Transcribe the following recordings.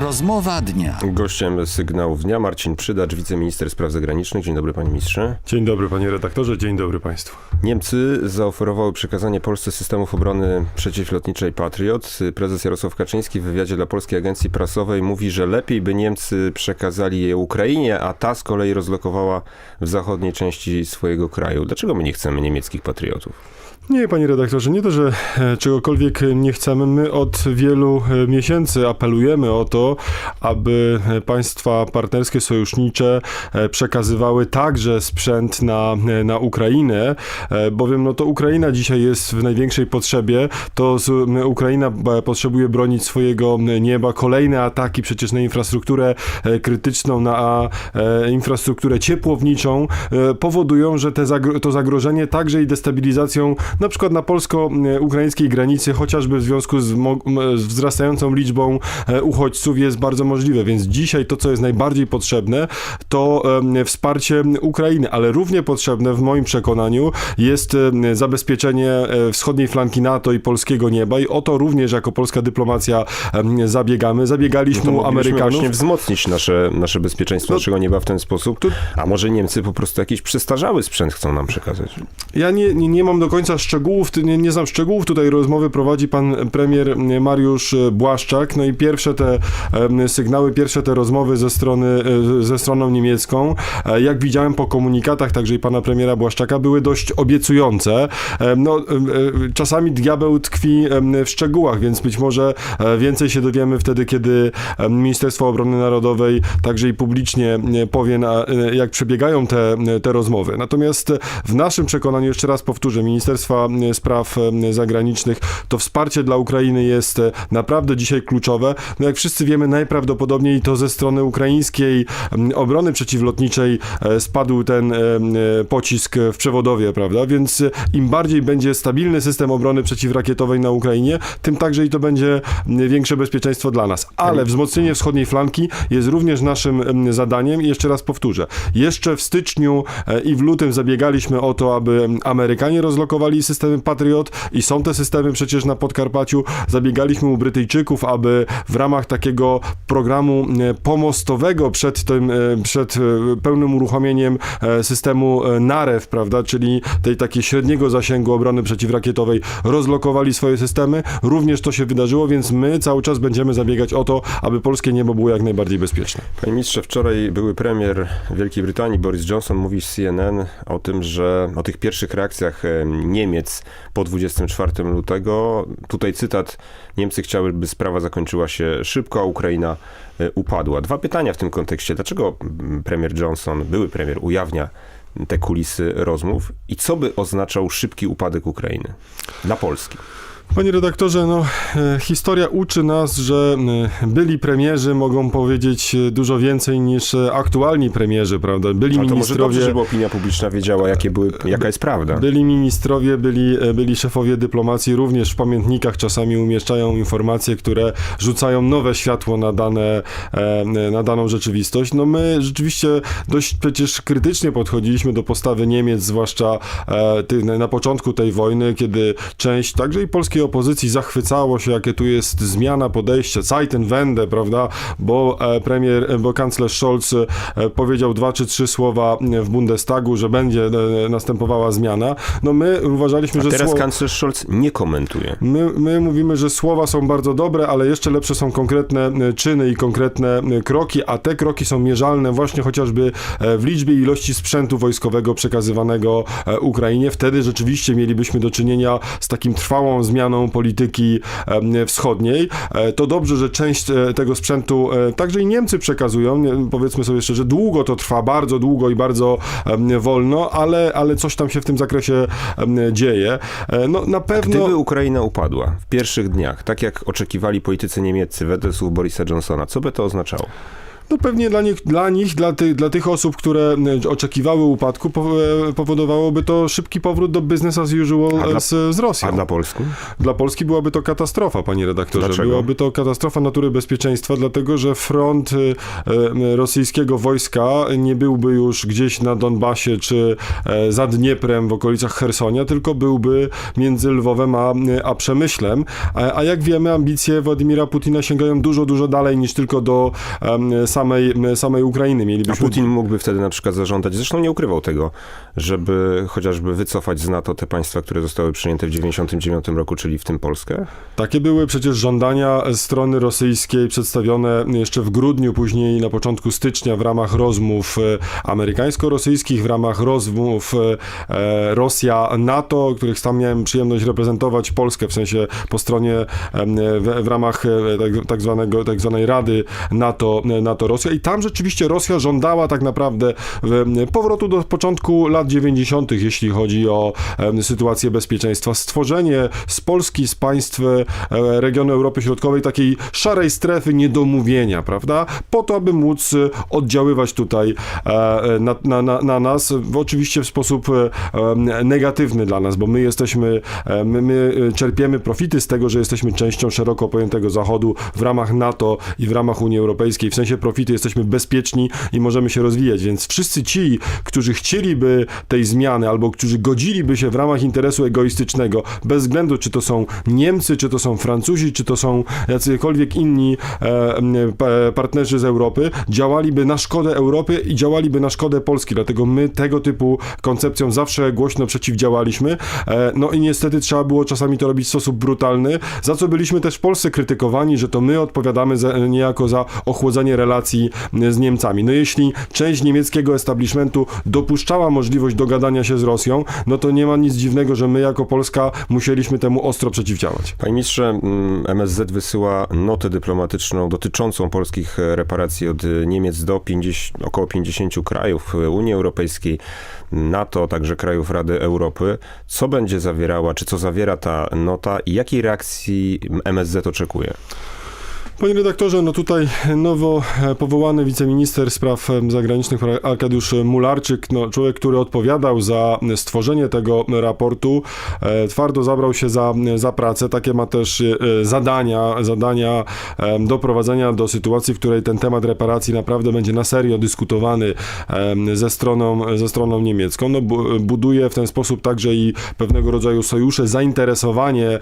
Rozmowa dnia. Gościem sygnałów dnia Marcin Przydacz, wiceminister spraw zagranicznych. Dzień dobry panie ministrze. Dzień dobry panie redaktorze, dzień dobry państwu. Niemcy zaoferowały przekazanie Polsce systemów obrony przeciwlotniczej Patriot. Prezes Jarosław Kaczyński w wywiadzie dla Polskiej Agencji Prasowej mówi, że lepiej by Niemcy przekazali je Ukrainie, a ta z kolei rozlokowała w zachodniej części swojego kraju. Dlaczego my nie chcemy niemieckich patriotów? Nie, panie redaktorze, nie to, że e, czegokolwiek nie chcemy. My od wielu e, miesięcy apelujemy o to, aby e, państwa partnerskie, sojusznicze przekazywały także sprzęt na, na Ukrainę, bowiem no to Ukraina dzisiaj jest w największej potrzebie. To Ukraina potrzebuje bronić swojego nieba. Kolejne ataki przecież na infrastrukturę krytyczną, na infrastrukturę ciepłowniczą powodują, że te zagro- to zagrożenie także i destabilizacją na przykład na polsko-ukraińskiej granicy, chociażby w związku z, z wzrastającą liczbą e, uchodźców jest bardzo możliwe. Więc dzisiaj to, co jest najbardziej potrzebne, to wsparcie Ukrainy, ale równie potrzebne w moim przekonaniu jest zabezpieczenie e, wschodniej flanki NATO i polskiego nieba i o to również jako polska dyplomacja zabiegamy. Zabiegaliśmy No u Amerykanów. właśnie wzmocnić nasze, nasze bezpieczeństwo No- naszego nieba w ten sposób. A może Niemcy po prostu jakiś przestarzały sprzęt chcą nam przekazać? Ja nie, nie, nie mam do końca szczegółów, nie, nie znam szczegółów tutaj rozmowy, prowadzi pan premier Mariusz Błaszczak, no i pierwsze te sygnały, pierwsze te rozmowy ze strony, e, ze stroną niemiecką, e, jak widziałem po komunikatach także i pana premiera Błaszczaka, były dość obiecujące. No, e, czasami diabeł tkwi w szczegółach, więc być może więcej się dowiemy wtedy, kiedy Ministerstwo Obrony Narodowej także i publicznie powie, na, jak przebiegają te, te rozmowy. Natomiast w naszym przekonaniu, jeszcze raz powtórzę, Ministerstwa e, Spraw e, Zagranicznych, to wsparcie dla Ukrainy jest e, naprawdę dzisiaj kluczowe. No jak wszyscy wiemy, najprawdopodobniej to ze strony ukraińskiej obrony przeciwlotniczej spadł ten pocisk w przewodowie, prawda? Więc im bardziej będzie stabilny system obrony przeciwrakietowej na Ukrainie, tym także i to będzie większe bezpieczeństwo dla nas. Ale wzmocnienie wschodniej flanki jest również naszym em, zadaniem i jeszcze raz powtórzę. Jeszcze w styczniu i w lutym zabiegaliśmy o to, aby Amerykanie rozlokowali systemy Patriot i są te systemy przecież na Podkarpaciu. Zabiegaliśmy u Brytyjczyków, aby w ramach takiego programu e, pomostowego przed tym, e, przed e, pełnym uruchomieniem systemu NAREW, prawda, czyli tej takiej średniego zasięgu obrony przeciwrakietowej, rozlokowali swoje systemy. Również to się wydarzyło, więc my cały czas będziemy zabiegać o to, aby polskie niebo było jak najbardziej bezpieczne. Panie ministrze, wczoraj były premier Wielkiej Brytanii, Boris Johnson, mówi z CNN o tym, że o tych pierwszych reakcjach em, Niemiec po 24 lutego. Tutaj cytat, Niemcy chciały, by sprawa zakończyła się szybko, a Ukraina e, upadła. Dwa pytania w tym kontekście. Dlaczego premier Johnson, były premier, ujawnia te kulisy rozmów i co by oznaczał szybki upadek Ukrainy dla Polski? Panie redaktorze, no, e, historia uczy nas, że e, byli premierzy mogą powiedzieć e, dużo więcej niż aktualni premierzy, prawda? Byli Ale to może dobrze, ministrowie. żeby opinia publiczna wiedziała, jakie były, jaka jest prawda. Byli ministrowie, byli, byli szefowie dyplomacji, również w pamiętnikach czasami umieszczają informacje, które rzucają nowe światło na, dane, na daną rzeczywistość. No my rzeczywiście dość przecież krytycznie podchodziliśmy do postawy Niemiec, zwłaszcza na początku tej wojny, kiedy część także i polskiej opozycji zachwycało się, jakie tu jest zmiana podejścia, Zeitenwende, prawda, bo e, premier, e, bo kanclerz Scholz e, powiedział dwa czy trzy słowa w Bundestagu, że będzie następowała zmiana. No my uważaliśmy, A że teraz słowa... kanclerz Scholz nie komentuje. My, my mówimy, że słowa są bardzo dobre, ale jeszcze lepsze są konkretne czyny i konkretne kroki, a te kroki są mierzalne właśnie chociażby w liczbie i ilości sprzętu wojskowego przekazywanego Ukrainie. Wtedy rzeczywiście mielibyśmy do czynienia z takim trwałą zmianą polityki em, wschodniej. E, To dobrze, że część e, tego sprzętu e, także i Niemcy przekazują. Powiedzmy sobie szczerze, długo to trwa, bardzo długo i bardzo wolno, ale, ale coś tam się w tym zakresie dzieje. No na pewno... Gdyby Ukraina upadła w pierwszych dniach, tak jak oczekiwali politycy niemieccy wedle słów Borisa Johnsona, co by to oznaczało? No pewnie dla nich, dla, nich dla, ty, dla tych osób, które e, oczekiwały upadku, e, powodowałoby to szybki powrót do business as usual dla- z, z Rosją. A dla Polski? Dla Polski byłaby to katastrofa, panie redaktorze. Dlaczego? Byłaby to katastrofa natury bezpieczeństwa, dlatego że front rosyjskiego wojska nie byłby już gdzieś na Donbasie czy e, za Dnieprem w okolicach Hersonia, tylko byłby między Lwowem a, a Przemyślem. A, a jak wiemy, ambicje Władimira Putina sięgają dużo, dużo dalej niż tylko do em, samej, samej Ukrainy. A Mielibyśmy Putin mógłby wtedy na przykład zażądać, zresztą nie ukrywał tego, żeby chociażby wycofać z NATO te państwa, które zostały przyjęte w 1999 roku, czyli w tym Polskę? Takie były przecież żądania strony rosyjskiej przedstawione jeszcze w grudniu, później na początku stycznia w ramach rozmów e, amerykańsko-rosyjskich, w ramach rozmów e, e, Rosja-NATO, których tam miałem przyjemność reprezentować Polskę, w sensie po stronie w, w ramach tak, tak, zwanego, tak zwanej Rady NATO, NATO-Rosja i tam rzeczywiście Rosja żądała tak naprawdę powrotu do początku lat 90., jeśli chodzi o sytuację bezpieczeństwa, stworzenie z Polski, z państw e, regionu Europy Środkowej takiej szarej strefy niedomówienia, prawda? Po to, aby móc e, oddziaływać tutaj e, na, na, na, na nas, oczywiście w sposób negatywny dla nas, bo my jesteśmy, my, my czerpiemy profity z tego, że jesteśmy częścią szeroko pojętego Zachodu w ramach NATO i w ramach Unii Europejskiej. W sensie profity jesteśmy bezpieczni i możemy się rozwijać, więc wszyscy ci, którzy chcieliby tej zmiany albo którzy godziliby się w ramach interesu egoistycznego, bez względu czy to są Niemcy, czy to są Francuzi, czy to są jacykolwiek inni e, pa- partnerzy z Europy, działaliby na szkodę Europy i działaliby na szkodę Polski. Dlatego my tego typu koncepcjom zawsze głośno przeciwdziałaliśmy. E, no i niestety trzeba było czasami to robić w sposób brutalny, za co byliśmy też w Polsce krytykowani, że to my odpowiadamy za, niejako za ochłodzenie relacji m, z Niemcami. No jeśli część niemieckiego establishmentu dopuszczała możliwość dogadania się z Rosją, no to nie ma nic dziwnego, że my jako Polska musieliśmy temu ostro przeciwdziałać. Panie ministrze, mm, MSZ wysyła notę dyplomatyczną dotyczącą polskich e, reparacji od Niemiec do 50, około 50 krajów Unii Europejskiej, NATO, także krajów Rady Europy. Co będzie zawierała, czy co zawiera ta nota i jakiej reakcji MSZ oczekuje? Panie redaktorze, no tutaj nowo e, powołany wiceminister spraw zagranicznych Arkadiusz Mularczyk, no człowiek, który odpowiadał za stworzenie tego raportu, e, twardo zabrał się za, za pracę. Takie ma też e, zadania, zadania doprowadzenia do sytuacji, w której ten temat reparacji naprawdę będzie na serio dyskutowany ze stroną, ze stroną niemiecką. No, bu- buduje w ten sposób także i pewnego rodzaju sojusze, zainteresowanie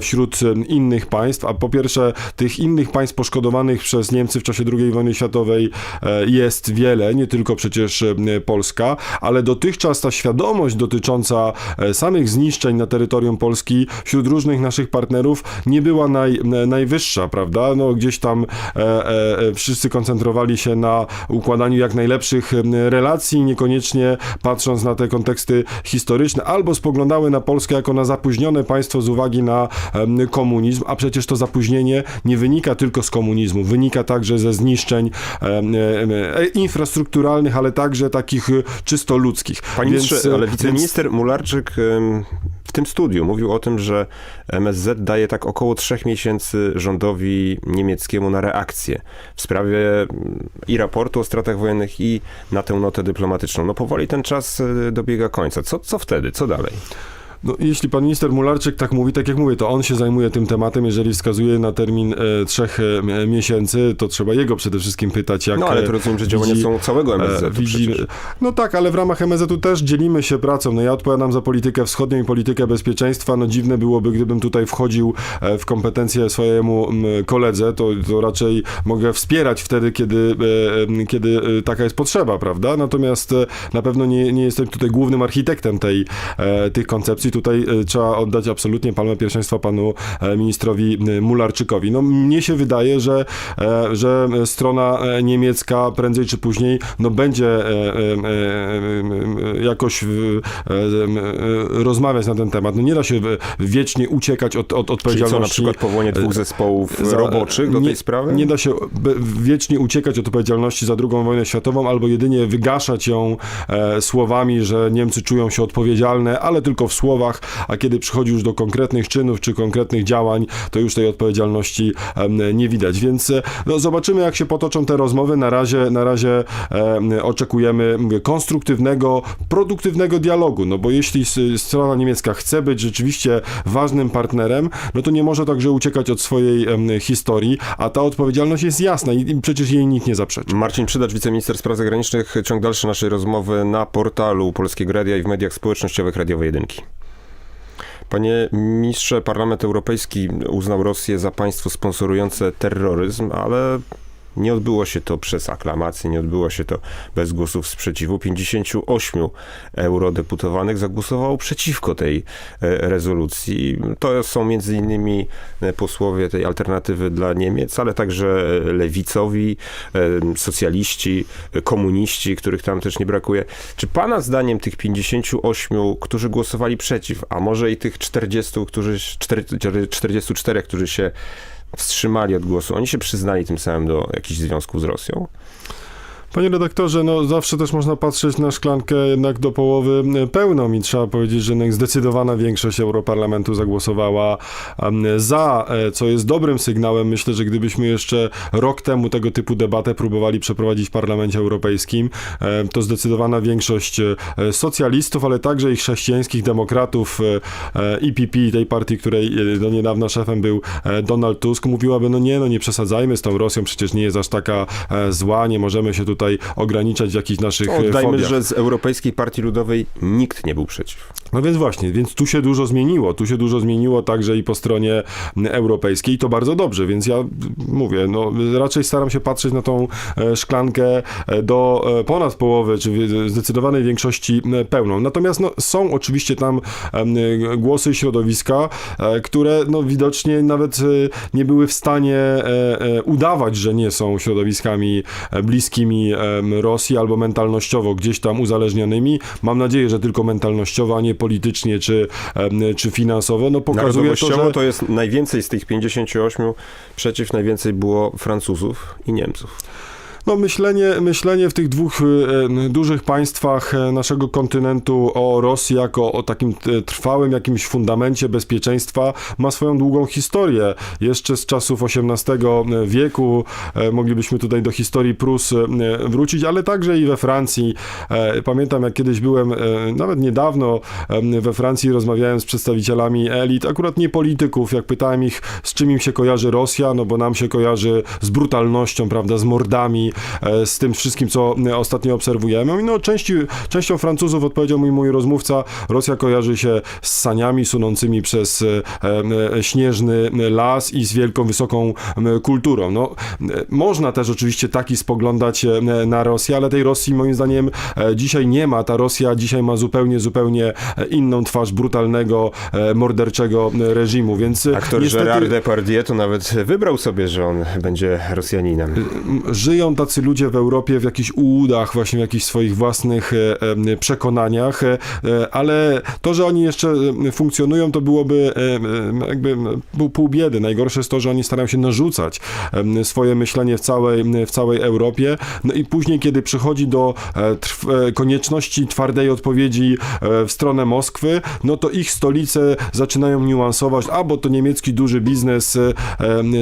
wśród innych państw, a po pierwsze tych innych państw poszkodowanych przez Niemcy w czasie II wojny światowej e, jest wiele, nie tylko przecież e, Polska, ale dotychczas ta świadomość dotycząca e, samych zniszczeń na terytorium Polski wśród różnych naszych partnerów nie była naj, najwyższa, prawda? No gdzieś tam wszyscy koncentrowali się na układaniu jak najlepszych relacji, niekoniecznie patrząc na te konteksty historyczne, albo spoglądały na Polskę jako na zapóźnione państwo z uwagi na komunizm, a przecież to zapóźnienie nie wynika tylko z komunizmu, wynika także ze zniszczeń e, infrastrukturalnych, ale także takich e, czysto ludzkich. Panie Więc, e, ale więc- wiceminister Mularczyk em, w tym studiu mówił o tym, że MSZ daje tak około trzech miesięcy rządowi niemieckiemu na reakcję w sprawie mm, i raportu o stratach wojennych i na tę notę dyplomatyczną. No powoli ten czas dobiega końca. Co, co wtedy? Co dalej? No, jeśli pan minister Mularczyk tak mówi, tak jak mówię, to on się zajmuje tym tematem. Jeżeli wskazuje na termin e, trzech e, miesięcy, to trzeba jego przede wszystkim pytać, jak No ale e, to rozumiem, że działania widzi- są całego MSZ. E, widzi, no tak, ale w ramach MSZ-u też dzielimy się pracą. No ja odpowiadam za politykę wschodnią i politykę bezpieczeństwa. No dziwne byłoby, gdybym tutaj wchodził e, w kompetencje swojemu koledze, to, to raczej mogę wspierać wtedy, kiedy, e, e, kiedy e, taka jest potrzeba, prawda? Natomiast e, na pewno nie, nie jestem tutaj głównym architektem tej, e, tych koncepcji. Tutaj e, trzeba oddać absolutnie palmę pierwszeństwa panu e, ministrowi e, Mularczykowi. No mnie się wydaje, że, że strona niemiecka prędzej czy później no będzie jakoś rozmawiać na ten temat. No nie da się wiecznie uciekać od, od Czyli co, odpowiedzialności. na przykład powołanie dwóch zespołów za- roboczych do nie, tej sprawy? Nie da się wiecznie uciekać od odpowiedzialności za II wojnę światową, albo jedynie wygaszać ją słowami, że Niemcy czują się odpowiedzialne, ale tylko w słowach, słowach, a kiedy przychodzi już do konkretnych czynów czy konkretnych działań, to już tej odpowiedzialności nie widać. Więc e, no, zobaczymy, jak się potoczą te rozmowy. Na razie, na razie em, oczekujemy konstruktywnego, produktywnego dialogu, no bo jeśli strona niemiecka chce być rzeczywiście ważnym partnerem, no to nie może także uciekać od swojej em, historii, a ta odpowiedzialność jest jasna i, i przecież jej nikt nie zaprzeczy. Marcin Przydacz, wiceminister spraw zagranicznych. Ciąg dalszy naszej rozmowy na portalu Polskiego Radia i w mediach społecznościowych Radiowej Jedynki. Panie ministrze, Parlament Europejski uznał Rosję za państwo sponsorujące terroryzm, ale nie odbyło się to przez aklamację, nie odbyło się to bez głosów sprzeciwu. 58 eurodeputowanych zagłosowało przeciwko tej e, rezolucji. To są między innymi e, posłowie tej alternatywy dla Niemiec, ale także e, lewicowi, socjaliści, komuniści, których tam też nie brakuje. Czy pana zdaniem tych 58, którzy głosowali przeciw, a może i tych 40, którzy, 44, którzy się wstrzymali od głosu, oni się przyznali tym samym do jakichś związków z Rosją? Panie redaktorze, no zawsze też można patrzeć na szklankę jednak do połowy e, pełną i trzeba powiedzieć, że jednak zdecydowana większość Europarlamentu zagłosowała za, e, co jest dobrym sygnałem. Myślę, że gdybyśmy jeszcze rok temu tego typu debatę próbowali przeprowadzić w Parlamencie Europejskim, e, to zdecydowana większość socjalistów, ale także i chrześcijańskich demokratów EPP, tej partii, której do niedawna szefem był Donald Tusk, mówiłaby, no nie, no nie przesadzajmy z tą Rosją, przecież nie jest aż taka zła, nie możemy się tutaj ograniczać w jakichś naszych e, Oddajmy, fobiach. że z Europejskiej Partii Ludowej nikt nie był przeciw. No więc właśnie, więc tu się dużo zmieniło. Tu się dużo zmieniło także i po stronie europejskiej i to bardzo dobrze, więc ja mówię, no raczej staram się patrzeć na tą e, szklankę e, do ponad połowy, czy zdecydowanej większości pełną. Natomiast no, są oczywiście tam głosy środowiska, które no widocznie nawet nie były w stanie udawać, że nie są środowiskami bliskimi Rosji albo mentalnościowo gdzieś tam uzależnionymi. Mam nadzieję, że tylko mentalnościowo, a nie politycznie czy, czy finansowo. No pokazuje to, że... to jest najwięcej z tych 58 przeciw, najwięcej było Francuzów i Niemców. No myślenie, myślenie w tych dwóch e, dużych państwach e, naszego kontynentu o Rosji jako o takim e, trwałym jakimś fundamencie bezpieczeństwa ma swoją długą historię. Jeszcze z czasów XVIII wieku moglibyśmy tutaj do historii Prus wrócić, ale także i we Francji. Pamiętam jak kiedyś byłem nawet niedawno we Francji rozmawiałem z przedstawicielami elit, akurat nie polityków, jak pytałem ich z czym im się kojarzy Rosja, no bo nam się kojarzy z brutalnością, prawda, z mordami, e, z tym wszystkim, co e, ostatnio obserwujemy. No, części, częścią Francuzów, odpowiedział mi mój rozmówca, Rosja kojarzy się z saniami sunącymi przez e, śnieżny las i z wielką, wysoką kulturą. No, można też oczywiście taki spoglądać na Rosję, ale tej Rosji moim zdaniem dzisiaj nie ma. Ta Rosja dzisiaj ma zupełnie, zupełnie inną twarz brutalnego, morderczego reżimu, więc Aktor niestety... Gérard Depardieu to nawet wybrał sobie, że on będzie Rosjaninem. żyją tacy ludzie w Europie w jakichś ułudach, właśnie w jakichś swoich własnych e, przekonaniach, e, e, ale to, że oni jeszcze funkcjonują, to byłoby jakby pół, biedy. Najgorsze jest to, że oni starają się narzucać swoje myślenie w całej, w całej Europie. No i później, kiedy przychodzi do konieczności twardej odpowiedzi w stronę Moskwy, no to ich stolice zaczynają niuansować, albo to niemiecki duży biznes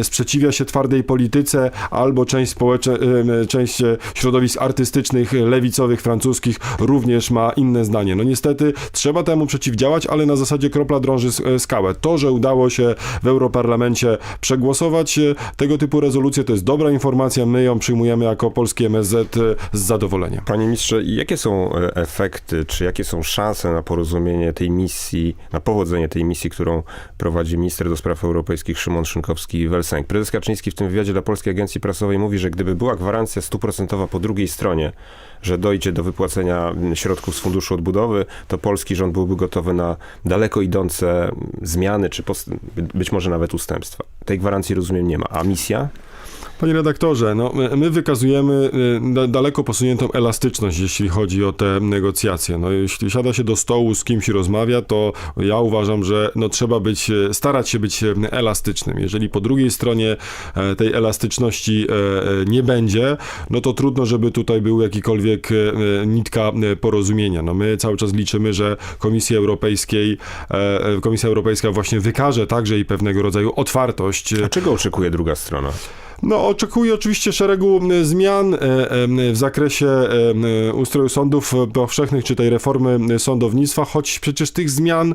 sprzeciwia się twardej polityce, albo część społecze, część e, środowisk artystycznych, lewicowych, francuskich również ma inne zdanie. No niestety trzeba temu przeciwdziałać, ale na zasadzie kropla drąży e, skałę. To, że udało się w Europarlamencie przegłosować e, tego typu rezolucję, to jest dobra informacja. My ją przyjmujemy jako polski MSZ e, z zadowoleniem. Panie ministrze, jakie są e, efekty, czy jakie są szanse na porozumienie tej misji, na powodzenie tej misji, którą prowadzi minister do spraw europejskich Szymon Szynkowski-Welsenk? Prezes Kaczyński w tym wywiadzie dla Polskiej Agencji Prasowej mówi, że gdyby była gwarancja stuprocentowa po drugiej stronie, że dojdzie do wypłacenia środków z Funduszu Odbudowy, to polski rząd byłby gotowy na daleko idące zmiany, czy być może nawet ustępstwa. Tej gwarancji, rozumiem, nie ma. A misja? Panie redaktorze, no, my- my wykazujemy y, da- daleko posuniętą elastyczność, jeśli chodzi o te negocjacje. No, jeśli siada się do stołu z kimś rozmawia, to ja uważam, że no, trzeba być, e, starać się być e, elastycznym. Jeżeli po drugiej stronie e, tej elastyczności e, e, nie będzie, no to trudno, żeby tutaj był jakikolwiek nitka porozumienia. No, my cały czas liczymy, że Komisji Europejskiej, Komisja Europejska właśnie wykaże także i pewnego rodzaju otwartość A czego oczekuje druga strona? No, oczekuję oczywiście szeregu zmian e, w zakresie ustroju sądów powszechnych, czy tej reformy sądownictwa, choć przecież tych zmian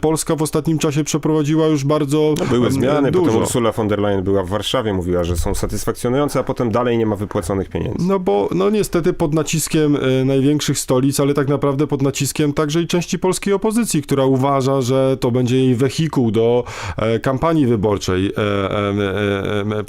Polska w ostatnim czasie przeprowadziła już bardzo No, były zmiany, dużo. potem Ursula von der Leyen była w Warszawie, mówiła, że są satysfakcjonujące, a potem dalej nie ma wypłaconych pieniędzy. No bo no niestety pod naciskiem e, największych stolic, ale tak naprawdę pod naciskiem także i części polskiej opozycji, która uważa, że to będzie jej wehikuł do e, kampanii wyborczej. E,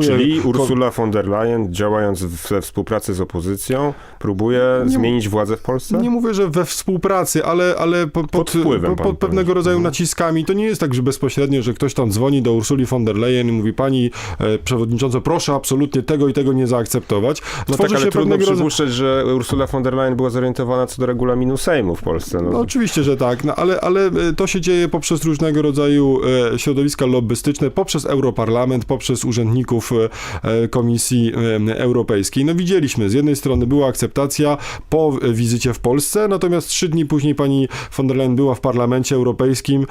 Czyli Ursula von der Leyen, działając we współpracy z opozycją, próbuje Nie- zmienić władzę w Polsce? Nie mówię, że we współpracy, ale, ale po, pod, Pod wpływem, po, pan pod pewnego rodzaju Mhm. naciskami. To nie jest tak, że bezpośrednio, że ktoś tam dzwoni do Ursuli von der Leyen i mówi pani e, przewodnicząco, proszę absolutnie tego i tego nie zaakceptować. No tak, ale trudno przypuszczać, że Ursula von der Leyen była zorientowana co do regulaminu Sejmu w Polsce. No. No oczywiście, że tak, no, ale, ale e, to się dzieje poprzez różnego rodzaju e, środowiska lobbystyczne, poprzez Europarlament, poprzez urzędników e, e, Komisji e, Europejskiej. No widzieliśmy, z jednej strony była akceptacja po wizycie w Polsce, natomiast trzy dni później pani von der Leyen była w Parlamencie Europejskim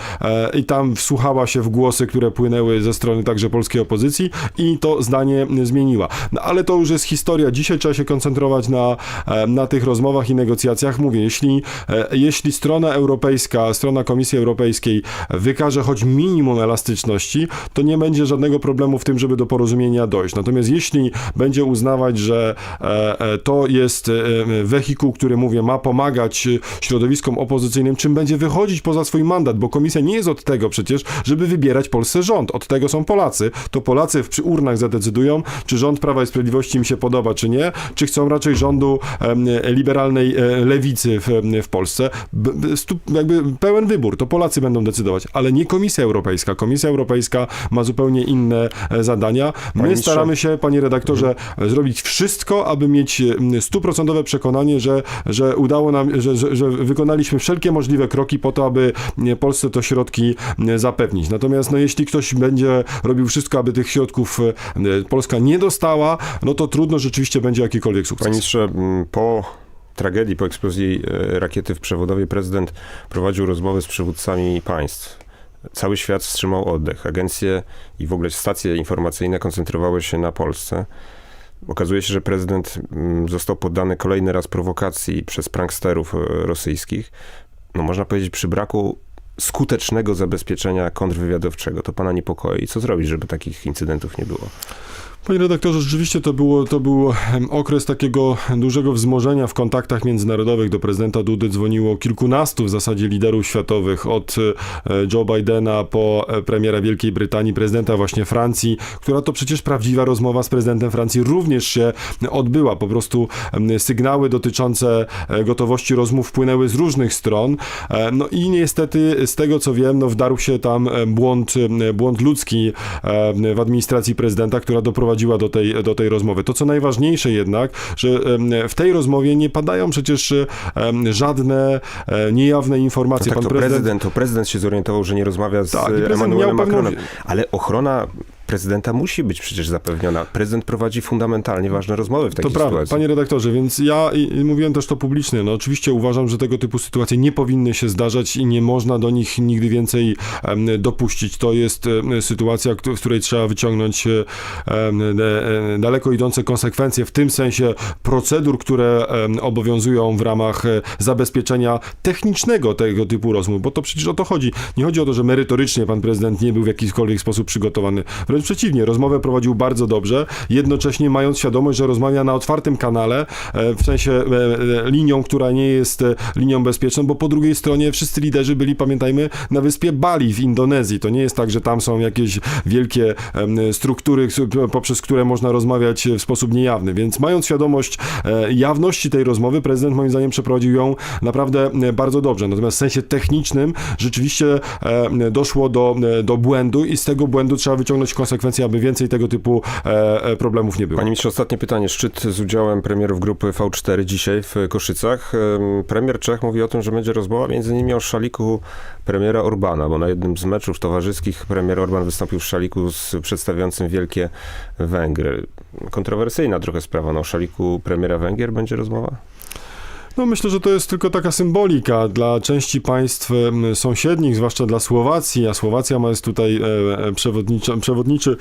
i tam wsłuchała się w głosy, które płynęły ze strony także polskiej opozycji i to zdanie zmieniła. No ale to już jest historia. Dzisiaj trzeba się koncentrować na, na tych rozmowach i negocjacjach. Mówię, jeśli, jeśli strona europejska, strona Komisji Europejskiej wykaże choć minimum elastyczności, to nie będzie żadnego problemu w tym, żeby do porozumienia dojść. Natomiast jeśli będzie uznawać, że e, e, to jest e, wehikuł, który mówię, ma pomagać środowiskom opozycyjnym, czym będzie wychodzić poza swój mandat, bo komisja nie jest od tego przecież, żeby wybierać Polsce rząd. Od tego są Polacy. To Polacy przy urnach zadecydują, czy rząd Prawa i Sprawiedliwości im się podoba, czy nie, czy chcą raczej rządu liberalnej lewicy w, w Polsce. Jakby pełen wybór, to Polacy będą decydować, ale nie Komisja Europejska. Komisja Europejska ma zupełnie inne e, My staramy się, panie redaktorze, zrobić wszystko, aby mieć em, stuprocentowe przekonanie, że, że udało nam, że, że, że wykonaliśmy wszelkie możliwe kroki po to, aby e, Polsce te środki e, zapewnić. Natomiast no, jeśli ktoś będzie robił wszystko, aby tych środków Polska nie dostała, no to trudno rzeczywiście będzie jakikolwiek sukces. Panie ministrze, po tragedii, po eksplozji e, rakiety w przewodowie prezydent prowadził rozmowy z przywódcami państw. Cały świat wstrzymał oddech. Agencje i w ogóle stacje informacyjne koncentrowały się na Polsce. Okazuje się, że prezydent mm, został poddany kolejny raz prowokacji przez pranksterów e, rosyjskich. No można powiedzieć przy braku skutecznego zabezpieczenia kontrwywiadowczego. To pana niepokoi. Co zrobić, żeby takich incydentów nie było? Panie redaktorze, rzeczywiście to, było, to był okres takiego dużego wzmożenia w kontaktach międzynarodowych. Do prezydenta Dudy dzwoniło kilkunastu w zasadzie liderów światowych, od e, Joe Bidena po e, premiera Wielkiej Brytanii, prezydenta właśnie Francji, która to przecież prawdziwa rozmowa z prezydentem Francji również się odbyła. Po prostu sygnały dotyczące e, gotowości rozmów wpłynęły z różnych stron. No i niestety z tego co wiem, no wdarł się tam błąd, błąd ludzki w administracji prezydenta, która doprowadziła do tej, do tej rozmowy. To co najważniejsze jednak, że w tej rozmowie nie padają przecież żadne e, niejawne informacje. No tak, to prezydent, to prezydent się zorientował, że nie rozmawia z Tak, prezydent Emmanuelem miał pewną- Macronem. Ale ochrona prezydenta musi być przecież zapewniona. Prezydent prowadzi fundamentalnie ważne rozmowy w To takiej prawda, sytuacji. panie redaktorze, więc ja i, i mówiłem też to publicznie. No oczywiście uważam, że tego typu sytuacje nie powinny się zdarzać i nie można do nich nigdy więcej em, dopuścić. To jest em, sytuacja, w której trzeba wyciągnąć em, daleko idące konsekwencje, w tym sensie procedur, które obowiązują w ramach e, zabezpieczenia technicznego tego typu rozmów, bo to przecież o to chodzi. Nie chodzi o to, że merytorycznie pan prezydent nie był w jakikolwiek sposób przygotowany. Wręcz przeciwnie, rozmowę prowadził bardzo dobrze, jednocześnie mając świadomość, że rozmawia na otwartym kanale, e, w sensie e, e, linią, która nie jest linią bezpieczną, bo po drugiej stronie wszyscy liderzy byli, pamiętajmy, na wyspie Bali w Indonezji. To nie jest tak, że tam są jakieś wielkie struktury, poprzez które można rozmawiać w sposób niejawny. Więc mając świadomość jawności tej rozmowy, prezydent moim zdaniem przeprowadził ją naprawdę bardzo dobrze. Natomiast w sensie technicznym rzeczywiście doszło do, do błędu i z tego błędu trzeba wyciągnąć konsekwencji, aby więcej tego typu e, e, problemów nie było. Panie ministrze, ostatnie pytanie. Szczyt z udziałem premierów grupy V4 dzisiaj w Koszycach. Em, Premier Czech mówi o tym, że będzie rozmowa między innymi o szaliku premiera Orbana, bo na jednym z meczów towarzyskich premier Orban wystąpił w szaliku z przedstawiającym Wielkie Węgry. Kontrowersyjna trochę sprawa. No, o szaliku premiera Węgier będzie rozmowa? No myślę, że to jest tylko taka symbolika dla części państw sąsiednich, zwłaszcza dla Słowacji, a Słowacja ma jest tutaj e, e, przewodniczy, przewodniczy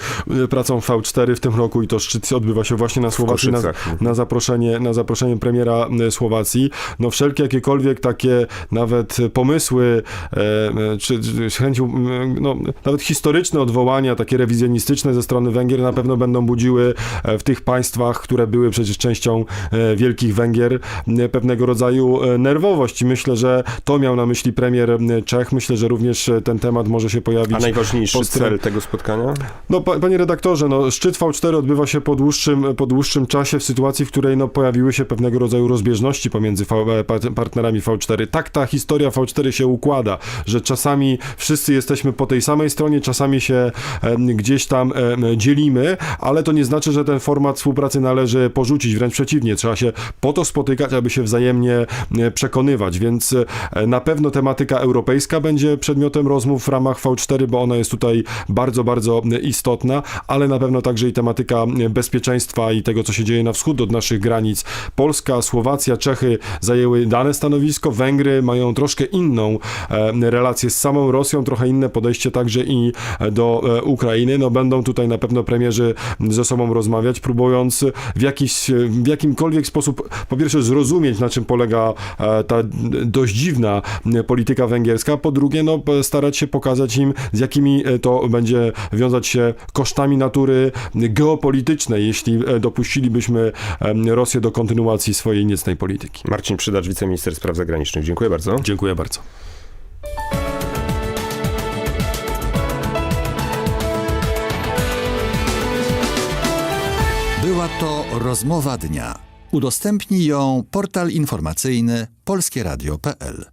pracą V4 w tym roku i to szczyt odbywa się właśnie na Słowacji na, Koszycach. na, zaproszenie, na zaproszenie premiera Słowacji. No wszelkie jakiekolwiek takie nawet pomysły, e, czy, czy chęcią, no, nawet historyczne odwołania, takie rewizjonistyczne ze strony Węgier na pewno będą budziły w tych państwach, które były przecież częścią Wielkich Węgier, m, pewnego rodzaju e, nerwowość. Myślę, że to miał na myśli premier Czech. Myślę, że również e, ten temat może się pojawić. A najważniejszy po cel tego spotkania? no, pa, panie redaktorze, no, szczyt V4 odbywa się po dłuższym, po dłuższym czasie w sytuacji, w której no, pojawiły się pewnego rodzaju rozbieżności pomiędzy v, e, pa- partnerami V4. Tak ta historia V4 się układa, że czasami wszyscy jesteśmy po tej samej stronie, czasami się gdzieś tam dzielimy, ale to nie znaczy, że ten format współpracy należy porzucić. Wręcz przeciwnie, trzeba się po to spotykać, aby się wzajemnie e, przekonywać. Więc e, na pewno tematyka europejska będzie przedmiotem rozmów w ramach V4, bo ona jest tutaj bardzo, bardzo istotna, ale na pewno także i tematyka bezpieczeństwa i tego, co się dzieje na wschód od naszych granic. Polska, Słowacja, Czechy zajęły dane stanowisko, Węgry mają troszkę inną e, relację z samą Rosją, trochę inne podejście także i do e, Ukrainy. No będą tutaj na pewno premierzy ze sobą rozmawiać, próbując w, jakiś, w jakimkolwiek sposób po pierwsze zrozumieć, na czym polega e, ta dość dziwna polityka węgierska, po drugie no starać się pokazać im, z jakimi e, to będzie wiązać się kosztami natury geopolitycznej, jeśli e, dopuścilibyśmy Rosję do kontynuacji swojej niecnej polityki. Marcin Przydacz, wiceminister spraw zagranicznych. Dziękuję bardzo. Dziękuję bardzo. Była to rozmowa dnia. Udostępnij ją portal informacyjny polskieradio.pl.